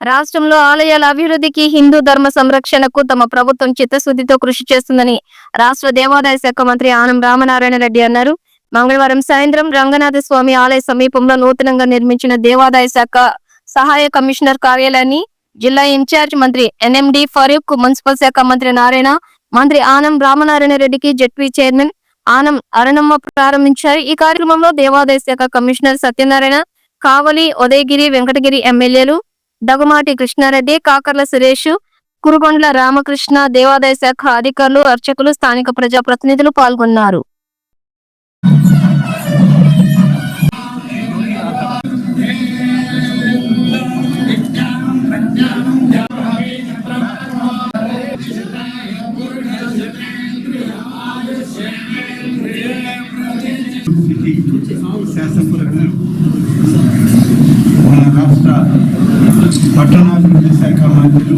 రాష్ట్రంలో ఆలయాల అభివృద్ధికి హిందూ ధర్మ సంరక్షణకు తమ ప్రభుత్వం చిత్తశుద్ధితో కృషి చేస్తుందని రాష్ట్ర దేవాదాయ శాఖ మంత్రి ఆనం రామనారాయణ రెడ్డి అన్నారు. మంగళవారం సాయంత్రం రంగనాథ స్వామి ఆలయ సమీపంలో నూతనంగా నిర్మించిన దేవాదాయ శాఖ సహాయ కమిషనర్ కార్యాలయాన్ని జిల్లా ఇన్ఛార్జ్ మంత్రి ఎన్ఎండి ఫరూక్ మున్సిపల్ శాఖ మంత్రి నారాయణ మంత్రి ఆనం రామనారాయణ రెడ్డికి జెడ్పీ చైర్మన్ ఆనం అరణమ్మ ప్రారంభించారు. ఈ కార్యక్రమంలో దేవాదాయ శాఖ కమిషనర్ సత్యనారాయణ కావలి ఉదయగిరి వెంకటగిరి ఎమ్మెల్యేలు దగుమాటి కృష్ణారెడ్డి కాకర్ల సురేష్ కురుగొండ్ల రామకృష్ణ దేవాదాయ శాఖ అధికారులు అర్చకులు స్థానిక ప్రజాప్రతినిధులు పాల్గొన్నారు. మన రాష్ట్ర పట్టణాభివృద్ధి శాఖ మంత్రులు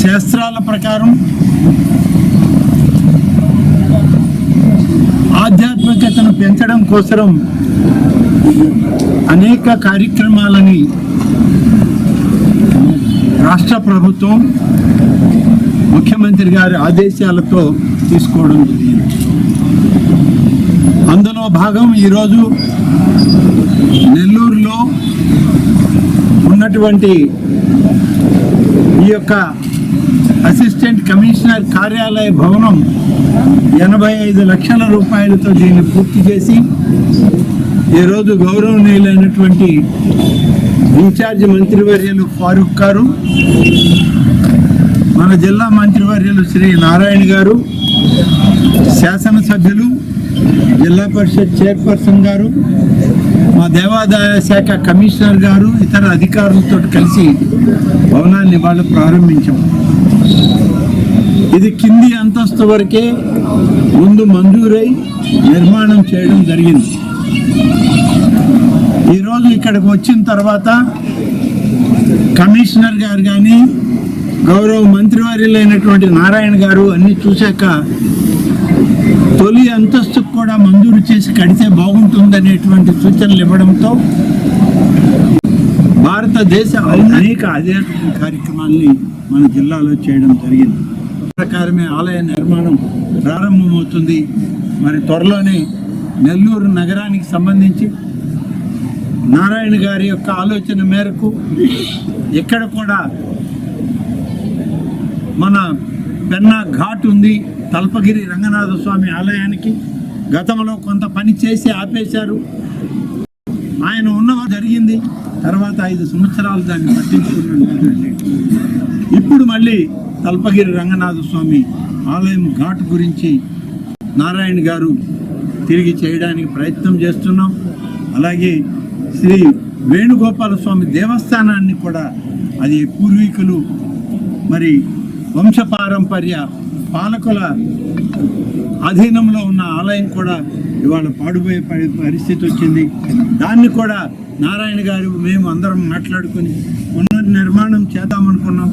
శాస్త్రాల ప్రకారం ఆధ్యాత్మికతను పెంచడం కోసం అనేక కార్యక్రమాలని రాష్ట్ర ప్రభుత్వం ముఖ్యమంత్రి గారి ఆదేశాలతో తీసుకోవడం జరిగింది. అందులో భాగం ఈరోజు నెల్లూరులో ఉన్నటువంటి ఈ యొక్క అసిస్టెంట్ కమిషనర్ కార్యాలయ భవనం ఎనభై ఐదు లక్షల రూపాయలతో దీన్ని పూర్తి చేసి ఈరోజు గౌరవనీయులైనటువంటి ఇన్ఛార్జ్ మంత్రివర్యులు ఫారూక్ గారు మన జిల్లా మంత్రివర్యులు శ్రీ నారాయణ గారు శాసనసభ్యులు జిల్లా పరిషత్ చైర్పర్సన్ గారు మా దేవాదాయ శాఖ కమిషనర్ గారు ఇతర అధికారులతో కలిసి భవనాన్ని వాళ్ళు ప్రారంభించాం. ఇది కింది అంతస్తు వరకే ముందు మంజూరై నిర్మాణం చేయడం జరిగింది. ఈరోజు ఇక్కడికి వచ్చిన తర్వాత కమిషనర్ గారు కానీ గౌరవ మంత్రివర్యులైనటువంటి నారాయణ గారు అన్ని చూశాక తొలి అంతస్తుకు కూడా మంజూరు చేసి కడితే బాగుంటుందనేటువంటి సూచనలు ఇవ్వడంతో భారతదేశ అనేక అదే కార్యక్రమాల్ని మన జిల్లాలో చేయడం జరిగింది. ప్రకారమే ఆలయ నిర్మాణం ప్రారంభమవుతుంది. మరి త్వరలోనే నెల్లూరు నగరానికి సంబంధించి నారాయణ గారి యొక్క ఆలోచన మేరకు ఇక్కడ కూడా మన పెన్నా ఘాట్ ఉంది. తల్పగిరి రంగనాథ స్వామి ఆలయానికి గతంలో కొంత పని చేసి ఆపేశారు. ఆయన ఉన్నవ జరిగింది. తర్వాత ఐదు సంవత్సరాలు దాన్ని పట్టించుకున్నాడు ఇప్పుడు మళ్ళీ తల్పగిరి రంగనాథ స్వామి ఆలయం ఘాట్ గురించి నారాయణ గారు తిరిగి చేయడానికి ప్రయత్నం చేస్తున్నాం. అలాగే శ్రీ వేణుగోపాల స్వామి దేవస్థానాన్ని కూడా అది పూర్వీకులు మరి వంశపారంపర్య పాలకుల అధీనంలో ఉన్న ఆలయం కూడా ఇవాళ పాడుపోయే పరిస్థితి వచ్చింది. దాన్ని కూడా నారాయణ గారు మేము అందరం మాట్లాడుకొని పునర్నిర్మాణం చేద్దామనుకున్నాం.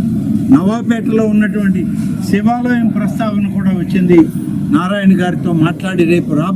నవాపేటలో ఉన్నటువంటి శివాలయం ప్రస్తావన కూడా వచ్చింది. నారాయణ గారితో మాట్లాడి రేపు రా